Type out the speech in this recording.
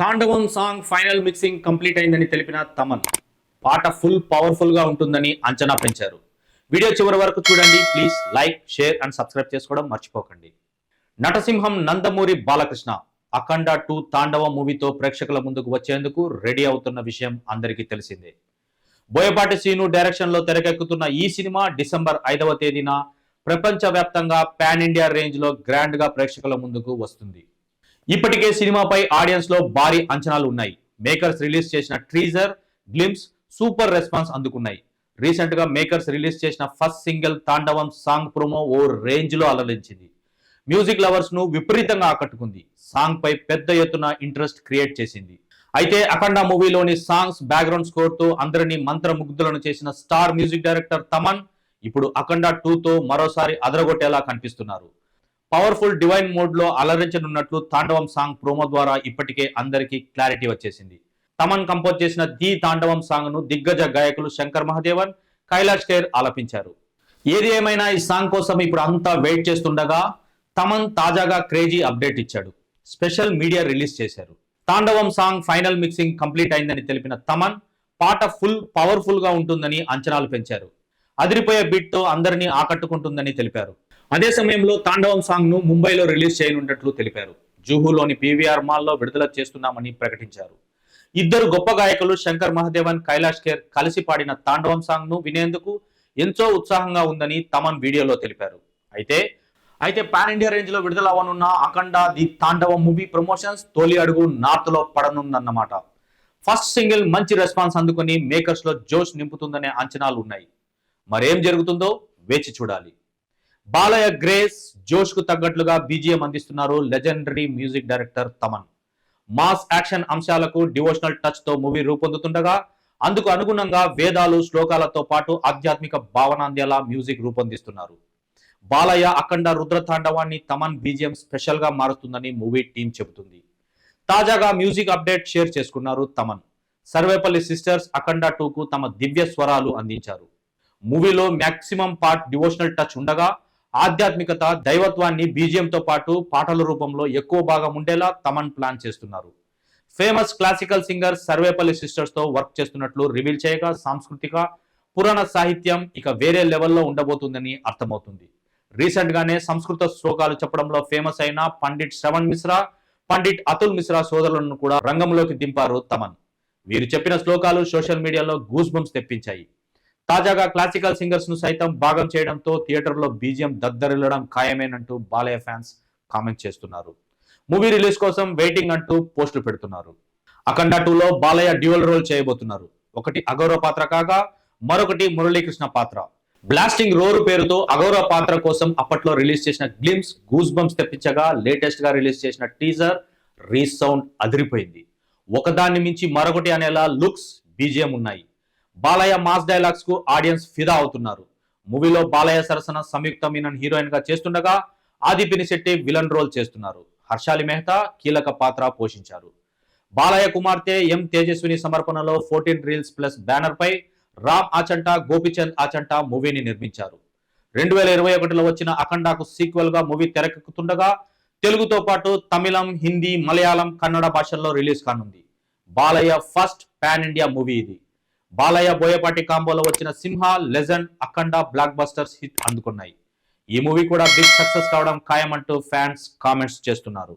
తాండవం song final mixing complete అయిందని తెలిపిన తమన్ పాట ఫుల్ పవర్ఫుల్గా ఉంటుందని అంచనా పెంచారు. వీడియో చివరి వరకు చూడండి please like share and subscribe చేసుకోవడం మర్చిపోకండి. నటసింహం నందమూరి బాలకృష్ణ అఖండ టూ తాండవ మూవీతో ప్రేక్షకుల ముందుకు వచ్చేందుకు రెడీ అవుతున్న విషయం అందరికీ తెలిసిందే. బోయపాటి సీను డైరెక్షన్లో తెరకెక్కుతున్న ఈ సినిమా డిసెంబర్ ఐదవ తేదీన ప్రపంచవ్యాప్తంగా పాన్ ఇండియా రేంజ్లో గ్రాండ్గా ప్రేక్షకుల ముందుకు వస్తుంది. ఇప్పటికే సినిమాపై ఆడియన్స్లో భారీ అంచనాలు ఉన్నాయి. మేకర్స్ రిలీజ్ చేసిన ట్రీజర్ గ్లిమ్స్ సూపర్ రెస్పాన్స్ అందుకున్నాయి. రీసెంట్గా మేకర్స్ రిలీజ్ చేసిన first single Thandavam song promo ఓ రేంజ్లో అలరించింది. మ్యూజిక్ లవర్స్ను విపరీతంగా ఆకట్టుకుంది. సాంగ్ పై పెద్ద ఎత్తున ఇంట్రెస్ట్ క్రియేట్ చేసింది. అయితే అఖండ మూవీలోని సాంగ్స్ బ్యాక్గ్రౌండ్ స్కోర్తో అందరినీ మంత్రముగ్ధులను చేసిన స్టార్ మ్యూజిక్ డైరెక్టర్ తమన్ ఇప్పుడు అఖండ టూతో మరోసారి అదరగొట్టేలా కనిపిస్తున్నారు. పవర్ఫుల్ డివైన్ మోడ్లో అలరించనున్నట్లు తాండవం సాంగ్ ప్రోమో ద్వారా ఇప్పటికే అందరికీ క్లారిటీ వచ్చేసింది. తమన్ కంపోజ్ చేసిన ది తాండవం సాంగ్ను దిగ్గజ గాయకులు శంకర్ మహాదేవన్ కైలాష్ ఖేర్ ఆలపించారు. ఏది ఏమైనా ఈ సాంగ్ కోసం ఇప్పుడు అంతా వెయిట్ చేస్తుండగా తమన్ తాజాగా క్రేజీ అప్డేట్ ఇచ్చాడు. స్పెషల్ మీడియా రిలీజ్ చేశారు. Thandavam song final mixing complete అయిందని తెలిపిన తమన్ పాట ఫుల్ పవర్ఫుల్గా ఉంటుందని అంచనాలు పెంచారు. అదిరిపోయే బిట్తో అందరినీ ఆకట్టుకుంటుందని తెలిపారు. అదే సమయంలో తాండవం సాంగ్ను ముంబైలో రిలీజ్ చేయనున్నట్లు తెలిపారు. జూహులోని పీవీఆర్ మాల్లో విడుదల చేస్తున్నామని ప్రకటించారు. ఇద్దరు గొప్ప గాయకులు శంకర్ మహాదేవన్ కైలాష్ ఖేర్ కలిసి పాడిన తాండవం సాంగ్ను వినేందుకు ఎంతో ఉత్సాహంగా ఉందని తమన్ వీడియోలో తెలిపారు. అయితే అయితే పాన్ ఇండియా రేంజ్లో విడుదల అవ్వనున్న Akhanda the Thandavam movie promotions తొలి అడుగు నార్త్లో పడనుందన్నమాట. ఫస్ట్ సింగిల్ మంచి రెస్పాన్స్ అందుకుని మేకర్స్లో జోష్ నింపుతుందనే అంచనాలు ఉన్నాయి. మరేం జరుగుతుందో వేచి చూడాలి. బాలయ్య గ్రేస్ జోష్కు తగ్గట్లుగా బీజిఎం అందిస్తున్నారు legendary music director Thaman. Mass action అంశాలకు డివోషనల్ టచ్తో మూవీ రూపొందుతుండగా అందుకు అనుగుణంగా వేదాలు శ్లోకాలతో పాటు ఆధ్యాత్మిక భావన అందేలా మ్యూజిక్ రూపొందిస్తున్నారు. బాలయ్య అఖండ రుద్రతాండవాన్ని తమన్ బీజిఎం స్పెషల్గా మారుతుందని మూవీ టీం చెబుతుంది. తాజాగా మ్యూజిక్ అప్డేట్ షేర్ చేసుకున్నారు తమన్. సర్వేపల్లి సిస్టర్స్ అఖండ టూకు తమ దివ్య స్వరాలు అందించారు. మూవీలో మ్యాక్సిమం పార్ట్ డివోషనల్ టచ్ ఉండగా ఆధ్యాత్మికత దైవత్వాన్ని బీజియంతో పాటు పాటల రూపంలో ఎక్కువ భాగం ఉండేలా తమన్ ప్లాన్ చేస్తున్నారు. ఫేమస్ క్లాసికల్ సింగర్ సర్వేపల్లి సిస్టర్స్తో వర్క్ చేస్తున్నట్లు రివీల్ చేయగా సాంస్కృతిక పురాణ సాహిత్యం ఇక వేరే లెవెల్లో ఉండబోతుందని అర్థమవుతుంది. రీసెంట్ గానే సంస్కృత శ్లోకాలు చెప్పడంలో ఫేమస్ అయిన పండిట్ శ్రవణ్ మిశ్రా పండిట్ అతుల్ మిశ్రా సోదరులను కూడా రంగంలోకి దింపారు తమన్. వీరు చెప్పిన శ్లోకాలు సోషల్ మీడియాలో గూస్ బంప్స్ తెప్పించాయి. తాజాగా క్లాసికల్ సింగర్స్ను సైతం భాగం చేయడంతో థియేటర్లో దద్దరిల్లడం ఖాయమేనంటూ బాలయ్య ఫ్యాన్స్ కామెంట్ చేస్తున్నారు. మూవీ రిలీజ్ కోసం వెయిటింగ్ అంటూ పోస్టులు పెడుతున్నారు. అఖండ టూలో బాలయ్య డ్యూయల్ రోల్ చేయబోతున్నారు. ఒకటి అగౌరవ పాత్ర కాగా మరొకటి మురళీకృష్ణ పాత్ర. బ్లాస్టింగ్ రోరు పేరుతో అగౌరవ పాత్ర కోసం అప్పట్లో రిలీజ్ చేసిన గ్లిమ్స్ గూస్ బంప్స్ తెప్పించగా లేటెస్ట్గా రిలీజ్ చేసిన టీజర్ రీసౌండ్ అదిరిపోయింది. ఒకదాన్ని మించి మరొకటి అనేలా లుక్స్ బీజియం ఉన్నాయి. బాలయ్య మాస్ డైలాగ్స్కు ఆడియన్స్ ఫిదా అవుతున్నారు. మూవీలో బాలయ్య సరసన సంయుక్త మీనన్ హీరోయిన్గా చేస్తుండగా ఆది పినిశెట్టి విలన్ రోల్ చేస్తున్నారు. హర్షాలి మెహతా కీలక పాత్ర పోషించారు. బాలయ్య కుమార్తె ఎం తేజస్విని సమర్పణలో ఫోర్టీన్ రీల్స్ ప్లస్ బ్యానర్ పై రామ్ ఆచంట గోపిచంద్ ఆచంట మూవీని నిర్మించారు. రెండు వేల ఇరవై ఒకటిలో వచ్చిన అఖండాకు సీక్వెల్గా మూవీ తెరకెక్కుతుండగా తెలుగుతో పాటు తమిళం హిందీ మలయాళం కన్నడ భాషల్లో రిలీజ్ కానుంది. Balayya first pan India movie ఇది. బాలయ్య బోయపాటి కాంబోలో వచ్చిన Simha legend Akhanda blockbusters hit అందుకున్నాయి. ఈ మూవీ కూడా బిగ్ సక్సెస్ కావడం ఖాయమంటూ ఫ్యాన్స్ కామెంట్స్ చేస్తున్నారు.